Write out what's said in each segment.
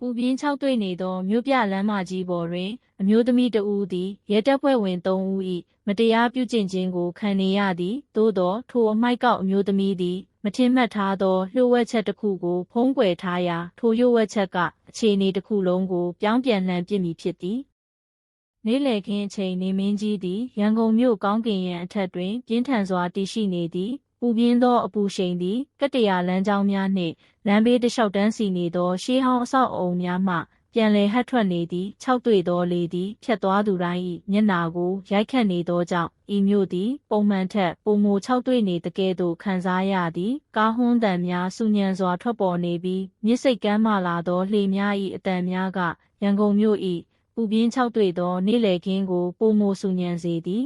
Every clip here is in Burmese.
ပူပြင်းခြောက်သွေ့နေသောမြို့ပြလမ်းမကြီးပေါ်တွင် အမျိုးသမီးတဦးသည်ရဲတပ်ဖွဲ့ဝင်၃ဦး၏မတရားပြုကျင့်ခြင်းကိုခံနေရသည်သို့သောထိုအမိုက်ကောက်အမျိုးသမီးသည်မထင်မှတ်ထားသောလျှို့ဝှက်ချက်တစ်ခုကိုဖုံးကွယ်ထားရာထိုလျှို့ဝှက်ချက်ကအခြေအနေတစ်ခုလုံးကိုပြောင်းပြန်လှန်ပစ်မည်ဖြစ်သည်နေ့လည်ခင်းအချိန်နေမင်းကြီးသည်ရန်ကုန်မြို့ကောင်းကင်ရန်အထက်တွင်ပြင်းထန်စွာတည်ရှိနေသည် ပူပြင်းသောအပူရှိန်သည်ကတ္တရာလမ်းကြောင်းများနှင့်လမ်းဘေးတစ်လျှောက်တန်းစီနေသောရှေးဟောင်းအဆောက်အအုံများမှပြန်လည်ဟပ်ထွက်နေသည့်ခြောက်သွေ့သောလေသည်ဖြတ်သွားသူတိုင်း၏မျက်နာကိုရိုက်ခတ်နေသောကြောင့်ဤမြို့သည်ပုံမှန်ထက်ပုံမိုခြောက်သွေ့နေတကဲ့သို့ခံစားရသည်ကားဟွန်းတံများစူညံစွာထွက်ပေါ်နေပြီးမြစ်စိတ်ကမ်းမှလာသောလှေများ၏အတန်များကရန်ကုန်မြို့၏ပူပြင်းခြောက်သွေ့သော နေ့လည်ခင်းကိုပုံမိုစူညံစေသည်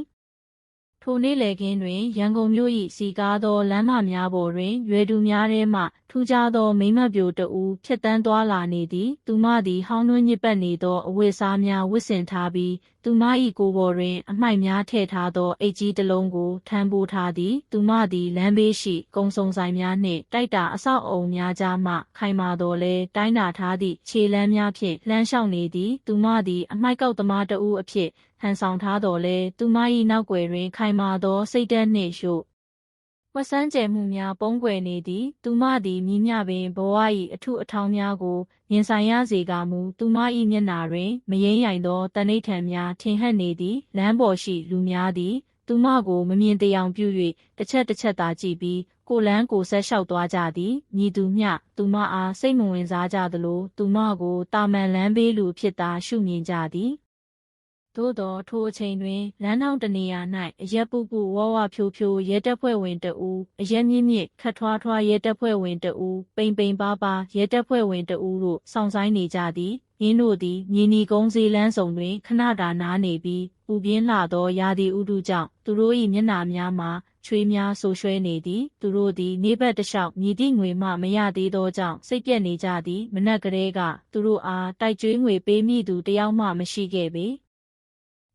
ထိုနေ့လည်ခင်းတွင် ရန်ကုန်မြို့၏စီကားသောလမ်းမများပေါ်တွင် ရွယ်သူများထဲမှ ထူးခြားသော မိမ့်မပြိုတဦး ဖြတ်တန်းသွားလာနေသည် သူမသည် ဟောင်းနှွင်းညစ်ပတ်နေသော အဝတ်စားများဝတ်ဆင်ထားပြီး သူမ၏ကိုယ်ပေါ်တွင် အမှိုက်များထည့်ထားသော အိတ်ကြီးတစ်လုံးကို ထမ်းပိုးထားသည် သူမသည် လမ်းဘေးရှိ ကုံစုံဆိုင်များနှင့် တိုက်တာအဆောက်အအုံများကြားမှ ခိုင်မာတော်လဲတိုင်းတာထားသည့် ခြေလမ်းများဖြင့်လှမ်းလျှောက်နေသည် သူမသည် အမှိုက်ကောက်သမားတဦးအဖြစ် ဟန်ဆောင်ထားတော်လဲသူမ၏နောက်ွယ်တွင် ခိုင်မာသော စိတ်ဓာတ်နှင့်ရှို့ဝက်ဆန်းကျဲမှုများပုံကွယ်နေသည်သူမသည်မိမြပင်ဘဝ၏အထုအထောင်းများကိုရင်ဆိုင်ရစေကမူသူမ၏မျက်နာတွင်မယိမ့်ရိုင်သောတဏိဋ္ဌံများထင်ဟပ်နေသည်လမ်းပေါ်ရှိလူများသည် သူမကိုမမြင်တယောင်ပြု၍တစ်ချက်တစ်ချက်သာကြည့်ပြီးကိုလန်းကိုဆက်လျှောက်သွားကြသည်မြည်သူမျှသူမအားစိတ်မဝင်စားကြသလိုသူမကိုတာမန်လမ်းဘေးလူဖြစ်သာရှုမြင်ကြသည် သို့သောထိုအချိန်တွင်လမ်းထောင့်တနေရာ၌အရက်ပုပုဝဝဖြိုးဖြိုးရဲတပ်ဖွဲ့ဝင်တဦးအရက်မြင့်မြင့်ခတ်ထွားထွားရဲတပ်ဖွဲ့ဝင်တဦးပိန်ပိန်ပါပါရဲတပ်ဖွဲ့ဝင်တဦးတို့စောင့်ဆိုင်နေကြသည်ရင်းတို့သည်မြေနီကုန်းစည်းလန်းဆောင်တွင်ခဏတာနားနေပြီးပူပြင်းလာသောရာသီဥတုကြောင့်သူတို့၏မျက်နှာများမှာချွေးများဆူရွှဲနေသည် သူတို့သည်နေဘက်တစ်လျှောက်မြည်သည့်ငွေမှမရသေးသောကြောင့်စိတ်ပြက်နေကြသည် မနက်ကလေးကသူတို့အားတိုက်ကျွေးငွေပေးမိသူတယောက်မှမရှိခဲ့ပေ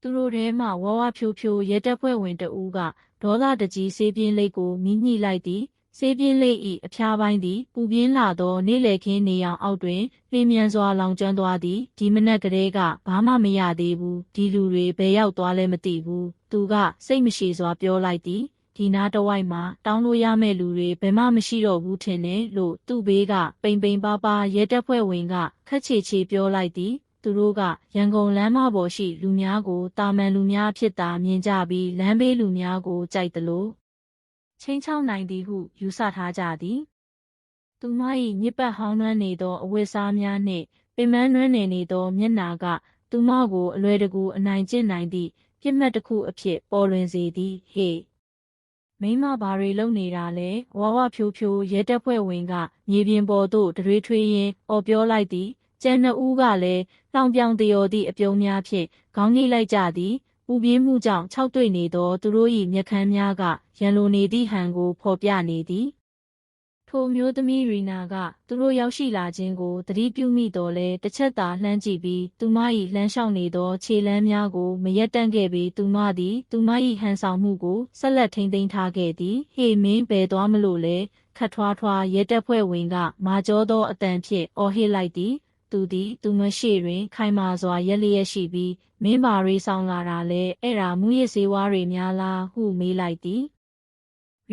သူတို့ထဲမှဝဝဖြိုးဖြိုးရဲတပ်ဖွဲ့ဝင်တဦးကဒေါသတကြီးဆေးပြင်းလိတ်ကိုမိညှိလိုက်သည်ဆေးပြင်းလိတ်၏အဖျားပိုင်းသည်ပူပြင်းလာသောနေ့လည်ခင်းနေရောင်အောက်တွင်လျင်မြန်စွာလောင်ကျွမ်းသွားသည်ဒီမနက်ကလေးကဘာမှမရသေးဘူးဒီလူတွေဘယ်ရောက်သွားလဲမသိဘူးသူကစိတ်မရှိစွာပြောလိုက်သည်ဒီနားတဝိုက်မှာတောင်းလို့ရမယ့်လူတွေဘယ်မှမရှိတော့ဘူးထင်တယ်လို့သူ့ဘေးကပိန်ပိန်ပါပါရဲတပ်ဖွဲ့ဝင်ကခက်ချေချေပြောလိုက်သည် သူတို့ကရန်ကုန်လမ်းမပေါ်ရှိလူများကိုတာမန်လူများဖြစ်တာမြင်ကြပြီးလမ်းဘေးလူများကိုကြိုက်သလိုချင်းချောင်းနိုင်သည်ဟုယူဆထားကြသည်သူမ၏မြစ်ပတ်ဟောင်းနှွမ်းနေသောအဝတ်စားများနှင့်ပင်မနှွမ်းနေနေသောမျက်နာက သူမကိုအလွယ်တကူအနိုင်ကျင့်နိုင်သည့်ပြစ်မှတ်တစ်ခုအဖြစ်ပေါ်လွင်စေသည်ဟေ့မိမဘာတွေလုပ်နေတာလဲဝါဝဖြိုးဖြိုးရဲတပ်ဖွဲ့ဝင်ကမြေပြင်ပေါ်သို့တရွေထွေးရင်းအော်ပြောလိုက်သည် ကျန်နှစ်ဦးကလည်းလောင်ပြောင်တရော်သည့်အပြုံးများဖြင့်ခေါင်းငိလိုက်ကြသည်ပူပြင်းမှုကြောင့်ခြောက်သွေ့နေသောသူတို့၏မျက်ခမ်းများကရန်လိုနေသည့်ဟန်ကိုဖော်ပြနေသည်ထိုမျိုးသမီးရီနာကသူတို့ရောက်ရှိလာခြင်းကိုသတိပြုမိတော်လဲတစ်ချက်သာလှမ်းကြည့်ပြီးသူမ၏လှမ်းလျှောက်နေသောခြေလမ်းများကိုမရက်တန့်ခဲ့ပြီးသူမသည်သူမ၏ဟန်ဆောင်မှုကိုဆက်လက်ထိန်းသိမ်းထားခဲ့သည်ဟေမင်းဘယ်သွားမလို့လဲခတ်ထွားထွားရဲတပ်ဖွဲ့ဝင်ကမာကျောသောအတန်ဖြင့်အော်ဟစ်လိုက်သည် သူသည်သူမရှိတွင် ခိုင်မာစွာရက်လျက်ရှိပြီးမင်းမာရီဆောင်လာတာလဲအဲ့ဒါမူရစ်စေဝါးတွေများလားဟုမေးလိုက်သည်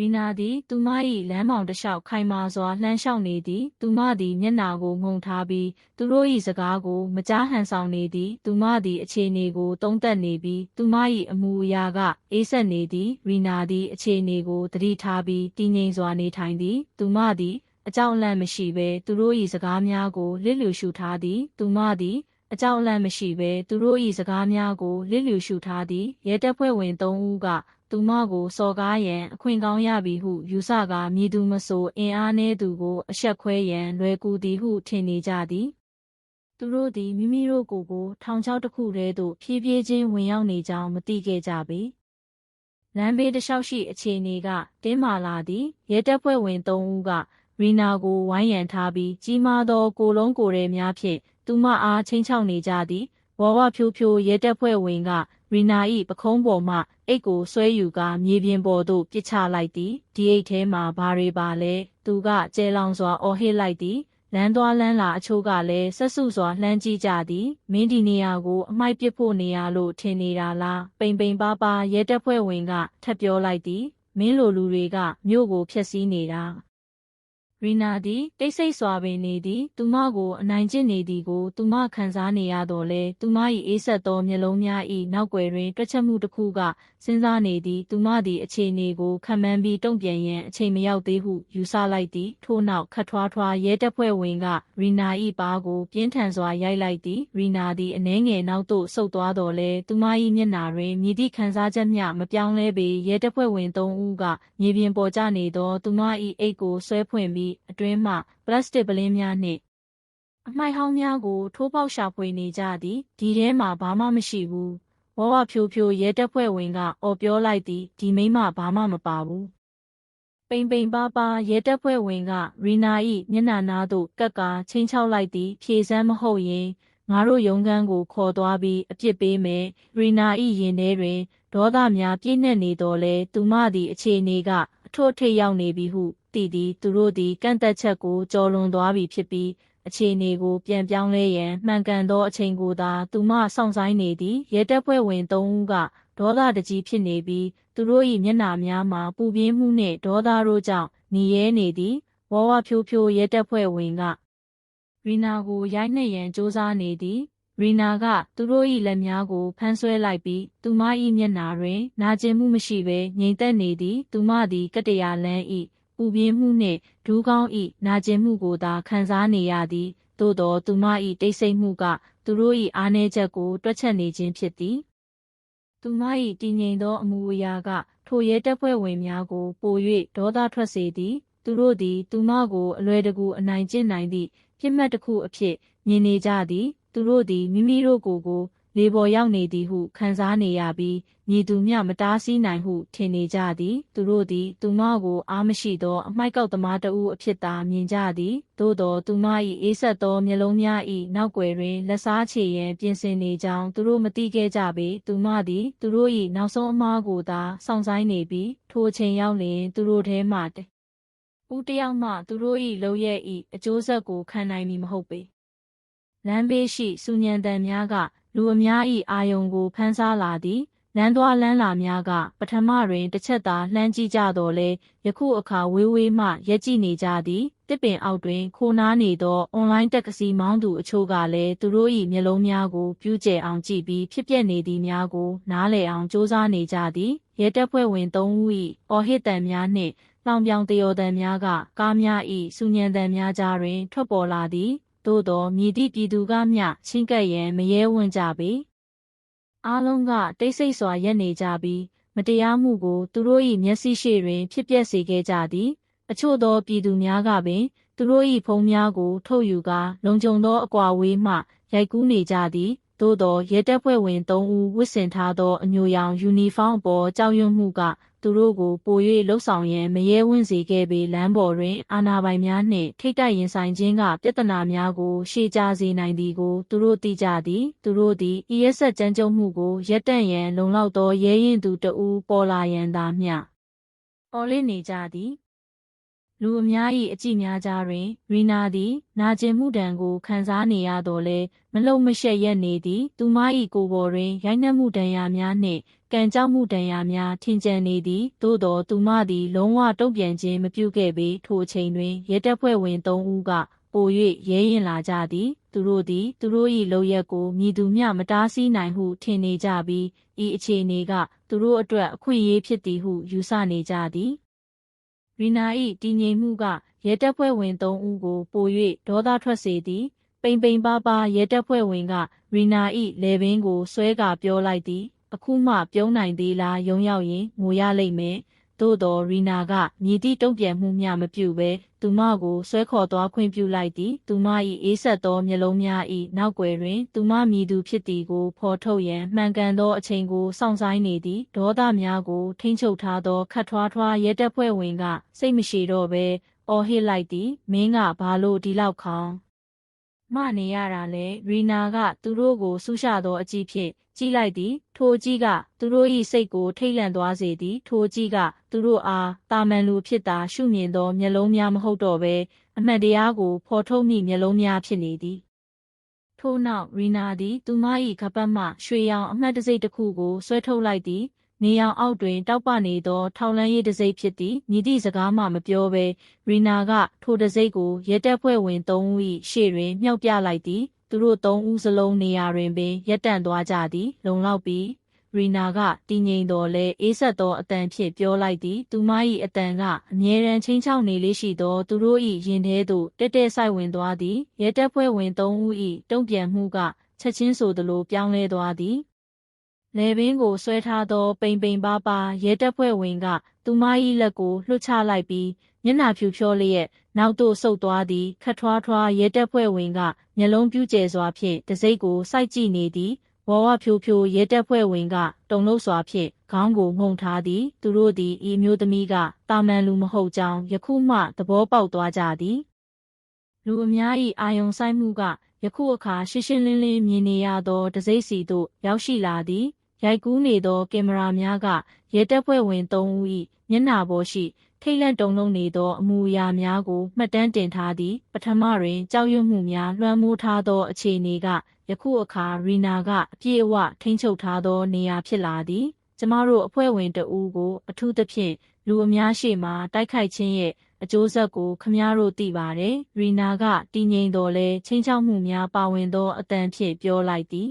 ရီနာသည် သူမ၏လမ်းမောင်တစ်လျှောက်ခိုင်မာစွာလှမ်းလျှောက်နေသည် သူမသည်မျက်နာကိုငုံထားပြီးသူတို့၏စကားကိုမကြားဟန်ဆောင်နေသည် သူမသည်အခြေအနေကိုတုံးသက်နေပြီးသူမ၏အမူအရာကအေးဆက်နေသည်ရီနာသည်အခြေအနေကိုသတိထားပြီးတည်ငြိမ်စွာနေထိုင်သည် သူမသည် အကြောက်အလန့်မရှိဘဲသူတို့၏စကားများကိုလစ်လျူရှုထားသည် သူမသည်အကြောက်အလန့်မရှိဘဲသူတို့၏စကားများကိုလစ်လျူရှုထားသည်ရဲတပ်ဖွဲ့ဝင်၃ဦးကသူမကိုစော်ကားရန်အခွင့်ကောင်းရပြီဟုယူဆကာမည်သူမဆိုအင်အားနည်းသူကိုအဆက်ခွဲရန်လွယ်ကူသည်ဟုထင်နေကြသည်သူတို့သည်မိမိတို့ကိုယ်ကိုထောင်ချောက်တစ်ခုတည်းသို့ဖြည်းဖြည်းချင်းဝင်ရောက်နေကြောင်းမသိခဲ့ကြပေလမ်းဘေးတစ်လျှောက်ရှိအခြေအနေကတင်းမာလာသည်ရဲတပ်ဖွဲ့ဝင်၃ဦးက ရီနာကိုဝိုင်းရံထားပြီးကြီးမားသောကိုလုံးကိုယ်ရဲများဖြင့်သူမအားချင်းချောက်နေကြသည်ဝဝဖြိုးဖြိုးရဲတပ်ဖွဲ့ဝင်ကရီနာ၏ပခုံးပေါ်မှအိတ်ကိုဆွဲယူကာမြေပြင်ပေါ်သို့ပစ်ချလိုက်သည်ဒီအိတ်ထဲမှာဘာတွေပါလဲသူကကျဲလောင်စွာအော်ဟစ်လိုက်သည်လလမ်းသွားလမ်းလာအချို့ကလည်းဆက်စုစွာလှမ်းကြည့်ကြသည်မင်းဒီနေရာကိုအမိုက်ပစ်ဖို့နေရာလို့ထင်နေတာလားပိန်ပိန်ပါပါရဲတပ်ဖွဲ့ဝင်ကထပ်ပြောလိုက်သည်မင်းလိုလူတွေကမြို့ကိုဖျက်ဆီးနေတာ ရီနာသည်တိတ်ဆိတ်စွာပင်နေသည် သူမကိုအနိုင်ကျင့်နေသည်ကို သူမခံစားနေရတော့လဲသူမ၏အေးဆက်သောမျက်လုံးများ၏နောက်ွယ်တွင်တွက်ချက်မှုတစ်ခုကစဉ်းစားနေသည် သူမသည်အခြေအနေကိုခံမှန်းပြီးတုံ့ပြန်ရန်အချိန်မရောက်သေးဟုယူဆလိုက်သည်ထို့နောက်ခတ်ထွားထွားရဲတပ်ဖွဲ့ဝင်ကရီနာ၏ပါးကိုပြင်းထန်စွာရိုက်လိုက်သည်ရီနာသည်အနှဲငယ်နောက်သို့ဆုတ်သွားတော်လဲသူမ၏မျက်နှာတွင်မြည်သည့်ခံစားချက်မျှမပြောင်းလဲပေရဲတပ်ဖွဲ့ဝင်သုံးဦးကမြေပြင်ပေါ်ကျနေသောသူမ၏အိတ်ကိုဆွဲဖွင့်ပြီးအတွင်းမှပလတ်စတစ်ပလင်းများနှင့်အမိုက်ဟောင်းများကိုထိုးပေါက်ရှာဖွေနေကြသည်ဒီထဲမှာဘာမှမရှိဘူးဝဝဖြိုးဖြိုးရဲတပ်ဖွဲ့ဝင်ကအော်ပြောလိုက်သည်ဒီမိမဘာမှမပါဘူးပိန်ပိန်ပါပါရဲတပ်ဖွဲ့ဝင်ကရီနာ၏မျက်နှာနာသို့ကက်ကချင်းချောက်လိုက်သည်ဖြေစမ်းမဟုတ်ရင်ငါတို့ရုံးခန်းကိုခေါ်သွားပြီးအပြစ်ပေးမယ်ရီနာ၏ရင်ထဲတွင်ဒေါသများပြည့်နှက်နေတော်လဲသူမသည်အခြေအနေက အထွတ်ထိပ်ရောက်နေပြီဟုတည်သည်သူတို့သည်ကန့်သက်ချက်ကိုကြော်လွန်သွားပြီဖြစ်ပြီးအခြေအနေကိုပြန်ပြောင်းလဲရန်မှန်ကန်သောအချိန်ကိုသာသူမစောင့်ဆိုင်နေသည်ရဲတပ်ဖွဲ့ဝင်၃ဦးကဒေါသတကြီးဖြစ်နေပြီးသူတို့၏မျက်နှာများမှာပူပြင်းမှုနှင့်ဒေါသတို့ကြောင့်หนีရဲနေသည်ဝဝဖြိုးဖြိုးရဲတပ်ဖွဲ့ဝင်ကရီနာကိုရိုက်နှက်ရန်စ조사နေသည် ရီနာကသူတို့၏လက်များကိုဖမ်းဆွဲလိုက်ပြီးသူမ၏မျက်နှာတွင် နာကျင်မှုမရှိဘဲငြိမ်သက်နေသည်သူမသည်ကတရာလန်း၏ပူပြင်းမှုနှင့်ဒူးကောင်း၏နာကျင်မှုကိုသာခံစားနေရသည်သို့သောသူမ၏တိတ်ဆိတ်မှုက သူတို့၏အားနည်းချက်ကိုတွက်ချက်နေခြင်းဖြစ်သည်သူမ၏တည်ငြိမ်သောအမူအရာက ထိုရဲတပ်ဖွဲ့ဝင်များကိုပို၍ဒေါသထွက်စေသည် သူတို့သည် သူမကိုအလွယ်တကူအနိုင်ကျင့်နိုင်သည့်ပြစ်မှတ်တစ်ခုအဖြစ်မြင်နေကြသည် သူတို့သည်မိမိတို့ကိုယ်ကို လေပေါ်ရောက်နေသည်ဟုခံစားနေရပြီးမည်သူမျှမတားဆီးနိုင်ဟုထင်နေကြသည် သူတို့သည် သူမကိုအားမရှိသောအမိုက်ကောက်သမားတဦးအဖြစ်သာမြင်ကြသည်သို့သောသူမ၏အေးဆက်သောမျက်လုံးများ၏နောက်ွယ်တွင်လက်စားချေရန်ပြင်ဆင်နေကြောင်းသူတို့မသိခဲ့ကြပေသူမသည် သူတို့၏နောက်ဆုံးအမားကိုသာစောင့်ဆိုင်နေပြီးထိုချိန်ရောက်လျင်သူတို့ထဲမှဦးတယောက်မှသူတို့၏လုံရဲ့၏အကျိုးဆက်ကိုခံနိုင်မည်မဟုတ်ပေ လမ်းဘေးရှိစူညံတန်များက လူအများ၏အာယုံကိုဖမ်းဆားလာသည်လမ်းသွားလမ်းလာများက ပထမတွင်တစ်ချက်သာလှမ်းကြည့်ကြတော့လဲယခုအခါဝေးဝေးမှရက်ကြည့်နေကြသည်တစ်ပင်အောက်တွင် ခိုနားနေသောအွန်လိုင်းတက်ကစီမောင်းသူအချို့ကလည်းသူတို့၏မျက်လုံးများကိုပြူးကျဲအောင်ကြည့်ပြီးဖြစ်ပျက်နေသည်များကို နားလည်အောင်စ조사နေကြသည်ရဲတပ်ဖွဲ့ဝင်၃ဦး၏အော်ဟစ်တံများနှင့်လောင်ပြောင်တယောတံများကကားများ၏စူညံတံများကြားတွင်ထွက်ပေါ်လာသည် သို့သောမြည်သည့်ပြည်သူကမျှချင်းကပ်ရန်မရဲဝံ့ကြပေအားလုံးကတိတ်ဆိတ်စွာရက်နေကြပြီးမတရားမှုကိုသူတို့၏မျက်စိရှေ့တွင် ဖြစ်ပျက်စေခဲ့ကြသည်အချို့သောပြည်သူများကပင် သူတို့၏ဖုံးများကို ထုတ်ယူကာလုံခြုံသောအကွာဝေးမှရိုက်ကူးနေကြသည်သို့သောရဲတပ်ဖွဲ့ဝင်၃ဦးဝတ်ဆင်ထားသောအညိုရောင်ယူနီဖောင်းအပေါ်ကြောက်ရွံ့မှုက သူတို့ကိုပို၍လှုပ်ဆောင်ရန်မရဲဝင့်စေခဲ့ပေလမ်းပေါ်တွင်အာဏာပိုင်များနှင့်ထိတ်တိုက်ရင်ဆိုင်ခြင်းကပြဿနာများကိုရှေ့ကြစေနိုင်သည်ကိုသူတို့သိကြသည်သူတို့သည်ဤရက်ဆက်ကြမ်းကြုတ်မှုကိုရပ်တန့်ရန်လုံလောက်သောရဲရင်သူတဦးပေါ်လာရန်သာမျှပေါ်လင်းနေကြသည် လူအများ၏အကြည့်များကြားတွင် ရီနာသည် နာကျင်မှုတံကိုခံစားနေရတော့လဲမလုံမရှက်ရက်နေသည် သူမ၏ကိုယ်ပေါ်တွင်ရိုက်နှက်မှုတံရာများနှင့်ကံကြောက်မှုတံရာများထင်ကြံနေသည်သို့သောသူမသည်လုံးဝတုံ့ပြန်ခြင်းမပြုခဲ့ပေထိုအချိန်တွင်ရဲတပ်ဖွဲ့ဝင်၃ဦးကပို၍ရဲရင်လာကြသည်သူတို့သည် သူတို့၏လုံရက်ကိုမြည်သူမျှမတားဆီးနိုင်ဟုထင်နေကြပြီးဤအခြေအနေက သူတို့အတွက်အခွင့်အရေးဖြစ်သည်ဟုယူဆနေကြသည် ရီနာ၏တည်ငြိမ်မှုကရဲတပ်ဖွဲ့ဝင်၃ဦးကိုပို၍ဒေါသထွက်စေသည်ပိန်ပိန်ပါပါရဲတပ်ဖွဲ့ဝင်ကရီနာ၏လေပင်ကိုဆွဲကာပြောလိုက်သည် အခုမှပြုံးနိုင်သေးလားယုံရောက်ရင်ငိုရလိမ့်မယ် သို့တော်ရီနာကမြည်သည့်တုံ့ပြန်မှုမျှမပြုဘဲသူမကိုဆွဲခေါ်သွားခွင့်ပြုလိုက်သည်သူမ၏အေးဆက်သောမျက်လုံးများ၏နောက်ွယ်တွင် သူမမည်သူဖြစ်သည်ကိုဖော်ထုတ်ရန်မှန်ကန်သောအချိန်ကိုစောင့်ဆိုင်နေသည်ဒေါသများကိုထိမ့်ချုပ်ထားသောခတ်ထွားထွားရဲတပ်ဖွဲ့ဝင်ကစိတ်မရှိတော့ဘဲအော်ဟစ်လိုက်သည်မင်းကဘာလို့ဒီလောက်ခေါင်းမနေရတာလဲရီနာကသူတို့ကိုဆူရှသောအကြည့်ဖြင့် ကြည့်လိုက်သည် ထိုအကြည့်ကသူတို့၏စိတ်ကို ထိတ်လန့်သွားစေသည် ထိုအကြည့်ကသူတို့အားတာမန်လူဖြစ်တာရှုမြင်သောမျက်လုံးများမဟုတ်တော့ဘဲအမှန်တရားကို ဖော်ထုတ်မိမျက်လုံးများဖြစ်နေသည်ထို့နောက်ရီနာသည်သူမ၏ခပတ်မှရွှေရောင်အမှတ်တံဆိပ်တစ်ခုကိုဆွဲထုတ်လိုက်သည်နေရောင်အောက်တွင်တောက်ပနေသော ထောက်လန်းရေးတံဆိပ်ဖြစ်သည်မြည်သည့်စကားမှမပြောဘဲရီနာက ထိုတံဆိပ်ကိုရဲတပ်ဖွဲ့ဝင်၃ဦး၏ရှေ့တွင်မြှောက်ပြလိုက်သည် သူတို့၃ဦးစလုံးနေရာတွင်ပင်ရပ်တန့်သွားကြသည်လုံလောက်ပြီးရီနာကတည်ငြိမ်တော်လဲအေးဆက်သောအတန်ဖြင့်ပြောလိုက်သည်သူမ၏အတန်ကအမြဲတမ်းချင်းချောက်နေလေးရှိသောသူတို့၏ရင်ထဲသို့တက်တက်ဆိုင်ဝင်သွားသည်ရဲတပ်ဖွဲ့ဝင်၃ဦး၏တုံ့ပြန်မှုကချက်ချင်းဆိုသလိုပြောင်းလဲသွားသည်လေပင်ကိုဆွဲထားသော ပိန်ပိန်ပါးပါးရဲတပ်ဖွဲ့ဝင်ကသူမ၏လက်ကိုလွှတ်ချလိုက်ပြီး မျက်နှာဖြူဖြောလျက်နောက်သို့ဆုတ်သွားသည်ခတ်ထွားထွားရဲတပ်ဖွဲ့ဝင်ကမျက်လုံးပြူးကျဲစွာဖြင့်တစိ့ကိုစိုက်ကြည့်နေသည်ဝါဝဖြိုးဖြိုးရဲတပ်ဖွဲ့ဝင်ကတုံလို့စွာဖြင့်ခေါင်းကိုမှုန်ထားသည် သူတို့သည်ဤမျိုးသမီးကတာမန်လူမဟုတ်ကြောင်းယခုမှသဘောပေါက်သွားကြသည်လူအများ၏အာယုံဆိုင်မှုကယခုအခါရှင်းရှင်းလင်းလင်းမြင်နေရသောတစိမ့်စီသို့ရောက်ရှိလာသည်ရိုက်ကူးနေသောကင်မရာများကရဲတပ်ဖွဲ့ဝင်၃ဦး၏မျက်နှာပေါ်ရှိ ထိတ်လန့်တုန်လှုပ်နေသောအမူအရာများကိုမှတ်တမ်းတင်ထားသည်ပထမတွင်ကြောက်ရွံ့မှုများလွှမ်းမိုးထားသောအခြေအနေကယခုအခါရီနာကအပြည့်အဝထိန်းချုပ်ထားသောနေရာဖြစ်လာသည်ကျမတို့အဖွဲ့ဝင်တဦးကို အထူးသဖြင့်လူအများရှေ့မှတိုက်ခိုက်ခြင်းရဲ့အကျိုးဆက်ကိုခမားတို့သိပါတယ်ရီနာကတည်ငြိမ်တော်လဲချင်းချောက်မှုများပါဝင်သောအတန်ဖြင့်ပြောလိုက်သည်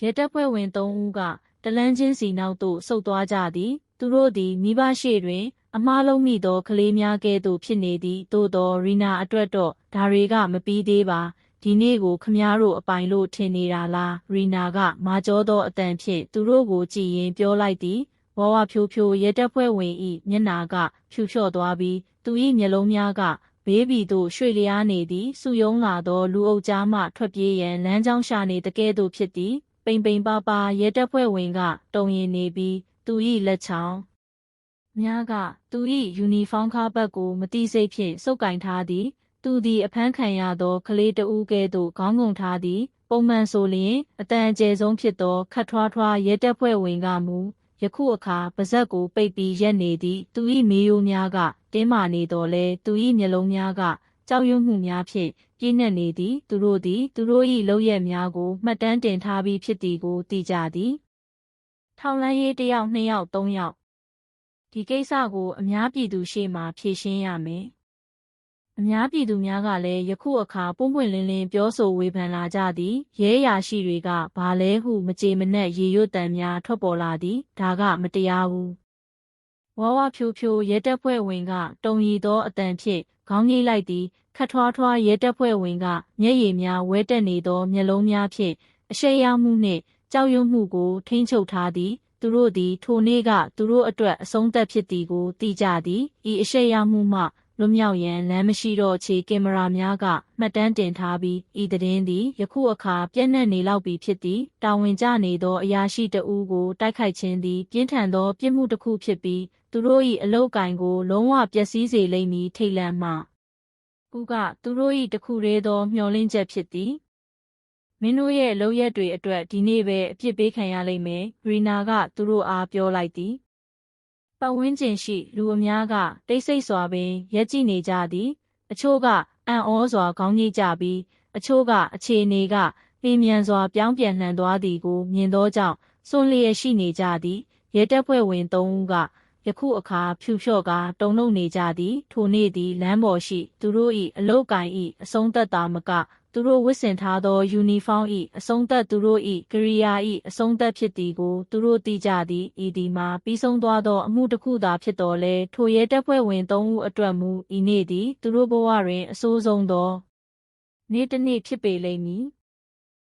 ရဲတပ်ဖွဲ့ဝင်၃ဦးကတလန်းချင်းစီနောက်သို့ဆုတ်သွားကြသည်သူတို့သည်မိဘရှေ့တွင် အမားလုံးမိသောကလေးများကဲ့သို့ဖြစ်နေသည်သို့သောရီနာအတွက်တော့ဒါတွေကမပြီးသေးပါဒီနေ့ကိုခမားတို့အပိုင်လို့ထင်နေတာလားရီနာကမာကျောသောအတန်ဖြင့်သူတို့ကိုကြည်ရင်ပြောလိုက်သည်ဝဝဖြိုးဖြိုးရဲတပ်ဖွဲ့ဝင်၏မျက်နာကဖြူလျှော့သွားပြီးသူ၏မျက်လုံးများကဘေးဘီသို့ရွှေ့လျားနေသည်စုယုံလာသောလူအုပ်ကြားမှထွက်ပြေးရန်လမ်းကြောင်းရှာနေတကဲ့သို့ဖြစ်သည် ပိန်ပိန်ပါပါရဲတပ်ဖွဲ့ဝင်ကတုံရင်နေပြီးသူ၏လက်ချောင်း များက သူ၏ယူနီဖောင်းခါဘက်ကိုမတိစိတ်ဖြင့်စုပ်ကင်ထားသည် သူသည်အဖမ်းခံရသောကလေးတဦးကဲ့သို့ခေါင်းငုံထားသည် ပုံမှန်ဆိုလျင်အတန်အကျယ်ဆုံးဖြစ်သောခတ်ထွားထွားရဲတပ်ဖွဲ့ဝင်ကမူယခုအခါပါဇက်ကိုပိတ်ပြီးရက်နေသည်သူ၏မေးရိုးများကတင်းမာနေတော်လဲသူ၏မျက်လုံးများကကြောက်ရွံ့မှုများဖြင့်ပြည့်နှက်နေသည် သူတို့သည် သူတို့၏လောက်ရက်များကိုမှတ်တမ်းတင်ထားပြီးဖြစ်သည်ကိုသိကြသည်ထောင်လန်းရေးတစ်ယောက်နှစ်ယောက်သုံးယောက် ဒီကိစ္စကိုအများပြည်သူရှေ့မှဖြေရှင်းရမယ်အများပြည်သူများကလည်းယခုအခါပွင့်ပွင့်လင်းလင်းပြောဆိုဝေဖန်လာကြသည်ရဲရာရှိတွေကဘာလဲဟုမကြေမနက်ရေရွတ်တံများထွက်ပေါ်လာသည်ဒါကမတရားဘူးဝါဝဖြိုးဖြိုးရဲတပ်ဖွဲ့ဝင်ကတုံရီသောအတန်ဖြင့်ခေါင်းငိလိုက်သည်ခတ်ထွားထွားရဲတပ်ဖွဲ့ဝင်ကမျက်ရည်များဝဲတက်နေသောမျက်လုံးများဖြင့်အရှိန်ရောက်မှုနှင့်ကြောက်ရွံ့မှုကိုထိန်းချုပ်ထားသည် သူတို့သည် ထိုနေ့က သူတို့အတွက် အဆုံးသက်ဖြစ်သည်ကို သိကြသည် ဤအရှိန်ရောက်မှုမှ လွတ်မြောက်ရန် လမ်းမရှိတော့ချေ ကင်မရာများက မှတ်တမ်းတင်ထားပြီး ဤသတင်းသည် ယခုအခါပြန့်နှံ့နေလောက်ပြီဖြစ်သည် တာဝန်ကျနေသော အရာရှိတဦးကို တိုက်ခိုက်ခြင်းသည် ပြင်းထန်သော ပြစ်မှုတစ်ခုဖြစ်ပြီး သူတို့၏အလုတ်ကင်ကို လုံးဝပျက်စီးစေလိမ့်မည် ထိတ်လန့်မှကူကသူတို့၏တခုတည်းသော မျှော်လင့်ချက်ဖြစ်သည် မင်းတို့ရဲ့လုံရက်တွေအတွက်ဒီနေ့ပဲအပြစ်ပေးခံရလိမ့်မယ်ဂရီနာကသူတို့အားပြောလိုက်သည်ပတ်ဝန်းကျင်ရှိလူအများကတိတ်ဆိတ်စွာပင်ရက်ကြည့်နေကြသည်အချို့ကအံ့ဩစွာခေါင်းညိတ်ကြပြီးအချို့ကအခြေအနေကလင်းမြန်စွာပြောင်းပြန်လှန်သွားသည်ကိုမြင်သောကြောင့်စွန့်လျက်ရှိနေကြသည်ရဲတပ်ဖွဲ့ဝင်၃ဦးကယခုအခါဖြူလျှော့ကာတုံလုံးနေကြသည် ထိုနေ့သည်လမ်းပေါ်ရှိ သူတို့၏အလုတ်ကင်၏အဆုံးသက်တာမက သူတို့ဝတ်ဆင်ထားသောယူနီဖောင်း၏အဆုံးသက်သူတို့၏ကရိယာ၏အဆုံးသက်ဖြစ်သည်ကိုသူတို့သိကြသည်ဤဒီမှာပြီးဆုံးသွားသောအမှုတစ်ခုသာဖြစ်တော်လဲထိုရဲတပ်ဖွဲ့ဝင်၃ဦးအတွက်မူဤနေ့သည်သူတို့ဘဝတွင်အဆိုးဆုံးသောနေ့တစ်နေ့ဖြစ်ပေလိမ့်မည်